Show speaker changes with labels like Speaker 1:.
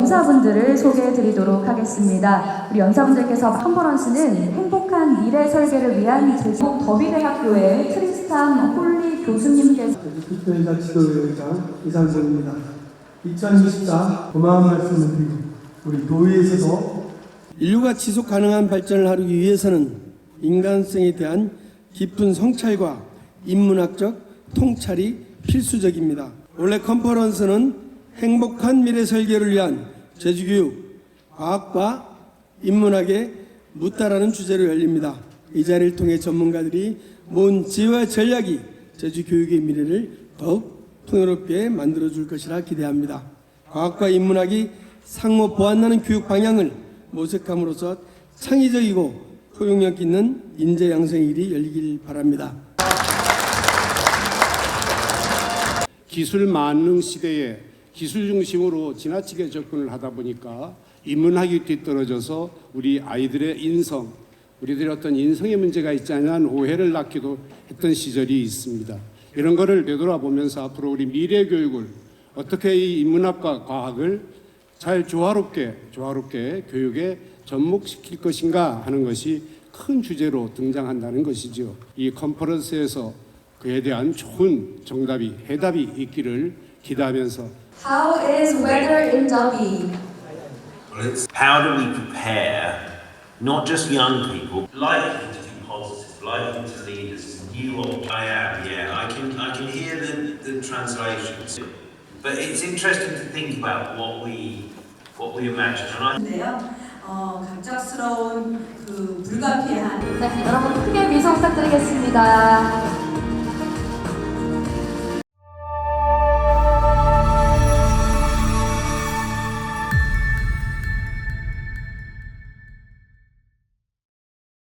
Speaker 1: 연사분들을 소개해 드리도록 하겠습니다. 우리 연사분들께서 컨퍼런스는 행복한 미래 설계를 위한 제주 더비대학교의 트리스탄 홀리 교수님께서
Speaker 2: 특별자 지도위원장 이상선입니다. 2024 고마운 말씀을 드리고 우리 도의에서도
Speaker 3: 인류가 지속 가능한 발전을 하기 위해서는 인간성에 대한 깊은 성찰과 인문학적 통찰이 필수적입니다. 원래 컨퍼런스는 행복한 미래 설계를 위한 제주교육, 과학과 인문학의 묻다라는 주제로 열립니다. 이 자리를 통해 전문가들이 모은 지혜와 전략이 제주 교육의 미래를 더욱 풍요롭게 만들어줄 것이라 기대합니다. 과학과 인문학이 상호 보완하는 교육 방향을 모색함으로써 창의적이고 포용력 있는 인재 양성의 일이 열리길 바랍니다.
Speaker 4: 기술 만능 시대에 기술 중심으로 지나치게 접근을 하다 보니까 인문학이 뒤떨어져서 우리 아이들의 인성, 우리들의 어떤 인성의 문제가 있지 않냐는 오해를 낳기도 했던 시절이 있습니다. 이런 거를 되돌아보면서 앞으로 우리 미래 교육을 어떻게 이 인문학과 과학을 잘 조화롭게 조화롭게 교육에 접목시킬 것인가 하는 것이 큰 주제로 등장한다는 것이죠. 이 컨퍼런스에서 그에 대한 좋은 정답이 해답이 있기를 기대하면서
Speaker 1: How is weather in
Speaker 5: it's how do we prepare not just young people, liking to be positive, liking to lead us new or I am, yeah, I can I can hear the, the translations. But it's interesting to think about what we what we imagine. And I.
Speaker 6: 어, 갑작스러운 그 불가피한
Speaker 1: 네, 여러분 크게 미소 부탁드리겠습니다.